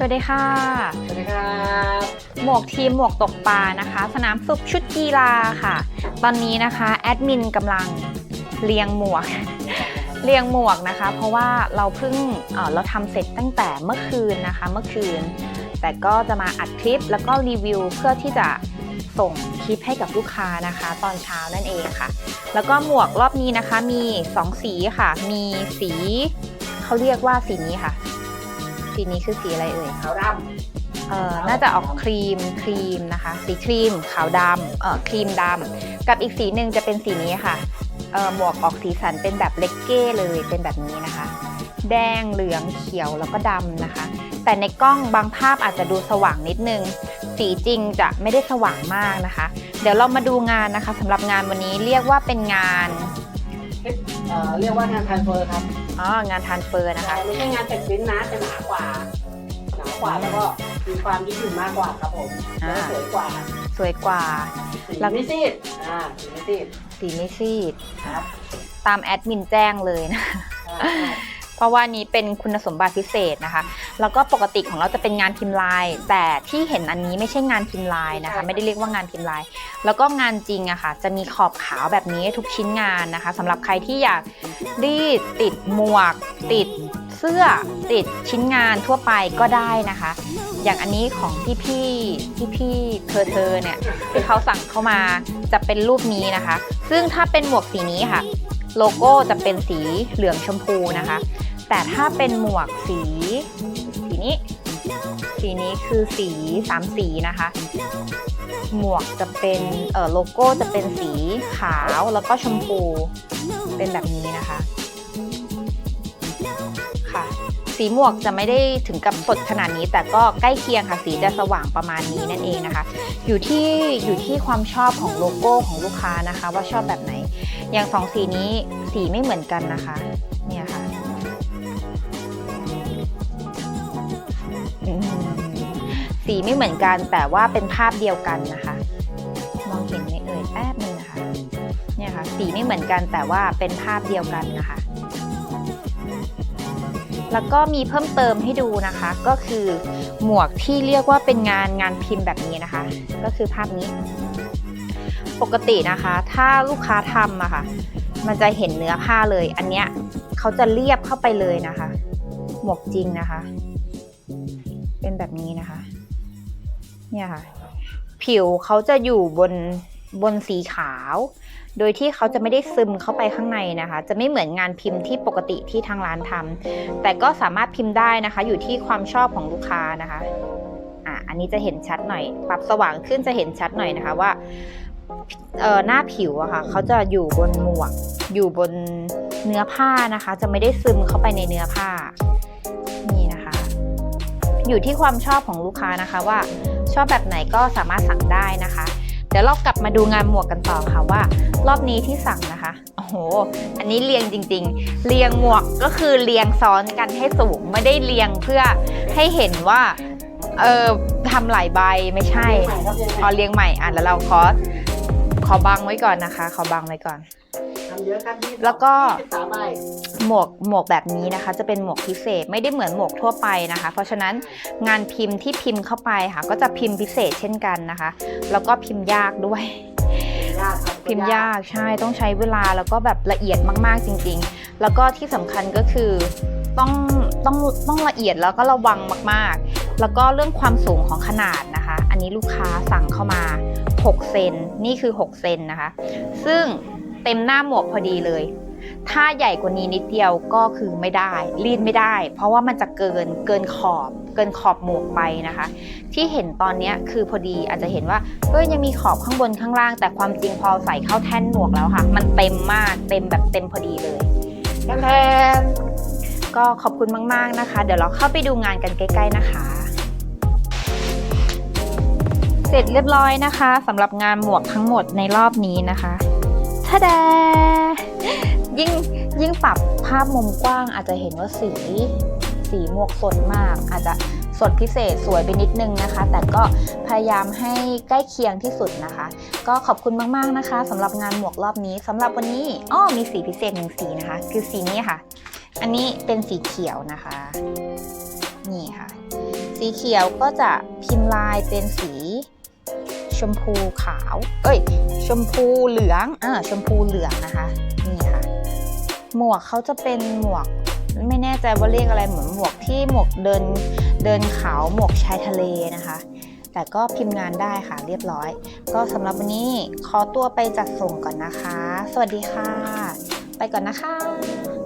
สวัสดีค่ะ สวัสดีครับ หมวกทีมหมวกตกปลานะคะ สนามฝึกชุดกีฬาค่ะ ตอนนี้นะคะแอดมินกำลังเรียงหมวก เรียงหมวกนะคะ เพราะว่าเราเพิ่งเอ่อเราทำเสร็จตั้งแต่เมื่อคืนนะคะ เมื่อคืน แต่ก็จะมาอัดคลิปแล้วก็รีวิวเพื่อที่จะส่งคลิปให้กับลูกค้านะคะ ตอนเช้านั่นเองค่ะ แล้วก็หมวกรอบนี้นะคะมี 2 สีค่ะ มีสีเขาเรียกว่าสีนี้ค่ะ สีนี้คือสีอะไรเอ่ยขาวดำเอ่อน่าจะออกครีมครีมนะคะ สีครีมขาวดำเอ่อครีมดำกับอีกสีหนึ่งจะเป็นสีนี้ค่ะเอ่อหมวกออกสีสันเป็นแบบเลกเก้เลยเป็นแบบนี้นะคะ แดงเหลืองเขียวแล้วก็ดำนะคะ แต่ในกล้องบางภาพอาจจะดูสว่างนิดนึง สีจริงจะไม่ได้สว่างมากนะคะ เดี๋ยวเรามาดูงานนะคะสำหรับงานวันนี้เรียกว่าเป็นงาน เอ่อเรียกว่างานทรานสเฟอร์ครับอ๋องานทรานสเฟอร์นะคะไม่ใช่งานแต่งปริ้นท์นะจะหนากว่าหนากว่าแล้วก็มีความยืดหยุ่นมากกว่าครับผมอ่าแล้วก็สวยกว่า สวยกว่าสีแล้วไม่ซีดอ่าสีไม่ซีดสีไม่ซีดครับตามแอดมินแจ้งเลยนะอ่า เพราะว่านี้เป็นคุณสมบัติพิเศษนะคะ แล้วก็ปกติของเราจะเป็นงานพิมพ์ลาย แต่ที่เห็นอันนี้ไม่ใช่งานพิมพ์ลายนะคะ ไม่ได้เรียกว่างานพิมพ์ลาย แล้วก็งานจริงอะค่ะ จะมีขอบขาวแบบนี้ทุกชิ้นงานนะคะสำหรับใครที่อยากรีดติดหมวก ติดเสื้อติดชิ้นงานทั่วไปก็ได้นะคะ อย่างอันนี้ของพี่พี่พี่พี่เธอเธอเนี่ยที่เขาสั่งเข้ามาจะเป็นรูปนี้นะคะ ซึ่งถ้าเป็นหมวกสีนี้ค่ะ โลโก้จะเป็นสีเหลืองชมพูนะคะ แต่ถ้าเป็นหมวกสีสีนี้ สีนี้คือสีสามสีนะคะ หมวกจะเป็นเอ่อโลโก้จะเป็นสีขาวแล้วก็ชมพูเป็นแบบนี้นะคะค่ะสีหมวกจะไม่ได้ถึงกับสดขนาดนี้ แต่ก็ใกล้เคียงค่ะสีจะสว่างประมาณนี้นั่นเองนะคะ อยู่ที่อยู่ที่ความชอบของโลโก้ของลูกค้านะคะ ว่าชอบแบบไหน อย่างสองสีนี้สีไม่เหมือนกันนะคะ เนี่ยค่ะสีไม่เหมือนกันแต่ว่าเป็นภาพเดียวกันนะคะ มองเห็นไหมเอ่ยแป๊บนึงนะคะ เนี่ยค่ะ สีไม่เหมือนกันแต่ว่าเป็นภาพเดียวกันนะคะ แล้วก็มีเพิ่มเติมให้ดูนะคะ ก็คือหมวกที่เรียกว่าเป็นงานงานพิมพ์แบบนี้นะคะ ก็คือภาพนี้ ปกตินะคะ ถ้าลูกค้าทำอะค่ะ มันจะเห็นเนื้อผ้าเลย อันเนี้ยเขาจะเรียบเข้าไปเลยนะคะ หมวกจริงนะคะ เป็นแบบนี้นะคะ เนี่ยค่ะ ผิวเขาจะอยู่บนบนสีขาว โดยที่เขาจะไม่ได้ซึมเข้าไปข้างในนะคะ จะไม่เหมือนงานพิมพ์ที่ปกติที่ทางร้านทำแต่ก็สามารถพิมพ์ได้นะคะ อยู่ที่ความชอบของลูกค้านะคะอะอันนี้จะเห็นชัดหน่อย ปรับสว่างขึ้นจะเห็นชัดหน่อยนะคะว่า เอ่อหน้าผิวอะค่ะเขาจะอยู่บนหมวก อยู่บนเนื้อผ้านะคะ จะไม่ได้ซึมเข้าไปในเนื้อผ้านี่นะคะ อยู่ที่ความชอบของลูกค้านะคะว่าชอบแบบไหนก็สามารถสั่งได้นะคะเดี๋ยวเรากลับมาดูงานหมวกกันต่อค่ะว่า รอบนี้ที่สั่งนะคะโอ้โห อันนี้เรียงจริง ๆ เรียงหมวกก็คือเรียงซ้อนกันให้สูงไม่ได้เรียงเพื่อให้เห็นว่าเออทำหลายใบไม่ใช่เอาเรียงใหม่อะแล้วเราขอส ขอบังไว้ก่อนนะคะ ขอบังไว้ก่อน ทำเยอะครับยี่สิบแล้วก็ ยี่สิบสามใบหมวกหมวกแบบนี้นะคะ จะเป็นหมวกพิเศษไม่ได้เหมือนหมวกทั่วไปนะคะ เพราะฉะนั้นงานพิมพ์ที่พิมพ์เข้าไปค่ะ ก็จะพิมพ์พิเศษเช่นกันนะคะ แล้วก็พิมพ์ยากด้วย ยากครับพิมพ์ยากใช่ต้องใช้เวลาแล้วก็แบบละเอียดมากๆจริง ๆ แล้วก็ที่สำคัญก็คือต้องต้องต้องละเอียดแล้วก็ระวังมากๆ แล้วก็เรื่องความสูงของขนาดนะคะ อันนี้ลูกค้าสั่งเข้ามา 6 เซนนี่คือ 6 เซนนะคะ ซึ่งเต็มหน้าหมวกพอดีเลย ถ้าใหญ่กว่านี้นิดเดียวก็คือไม่ได้ รีดไม่ได้ เพราะว่ามันจะเกินเกินขอบ เกินขอบหมวกไปนะคะ ที่เห็นตอนนี้คือพอดีอาจจะเห็นว่าเอ้ยยังมีขอบข้างบนข้างล่าง แต่ความจริงพอใส่เข้าแท่นหมวกแล้วค่ะ มันเต็มมากเต็มแบบเต็มพอดีเลยแทนแทนก็ขอบคุณมาก ๆนะคะ เดี๋ยวเราเข้าไปดูงานกันใกล้ ๆ นะคะ เสร็จเรียบร้อยนะคะสำหรับงานหมวกทั้งหมดในรอบนี้นะคะทะแดยิ่งยิ่งปรับภาพมุมกว้างอาจจะเห็นว่าสีสีหมวกสดมาก อาจจะสดพิเศษสวยไปนิดนึงนะคะ แต่ก็พยายามให้ใกล้เคียงที่สุดนะคะ ก็ขอบคุณมากๆนะคะสำหรับงานหมวกรอบนี้สำหรับวันนี้อ้อมีสีพิเศษหนึ่งสีนะคะ คือสีนี้ค่ะ อันนี้เป็นสีเขียวนะคะ นี่ค่ะ สีเขียวก็จะพิมพ์ลายเป็นสี ชมพูขาว เอ้ย ชมพูเหลือง อ่า ชมพูเหลืองนะคะ นี่ค่ะ หมวกเขาจะเป็นหมวก ไม่แน่ใจว่าเรียกอะไร เหมือนหมวกที่หมวกเดิน เดินเขาหมวกชายทะเลนะคะ แต่ก็พิมพ์งานได้ค่ะ เรียบร้อย ก็สำหรับวันนี้ขอตัวไปจัดส่งก่อนนะคะ สวัสดีค่ะ ไปก่อนนะคะ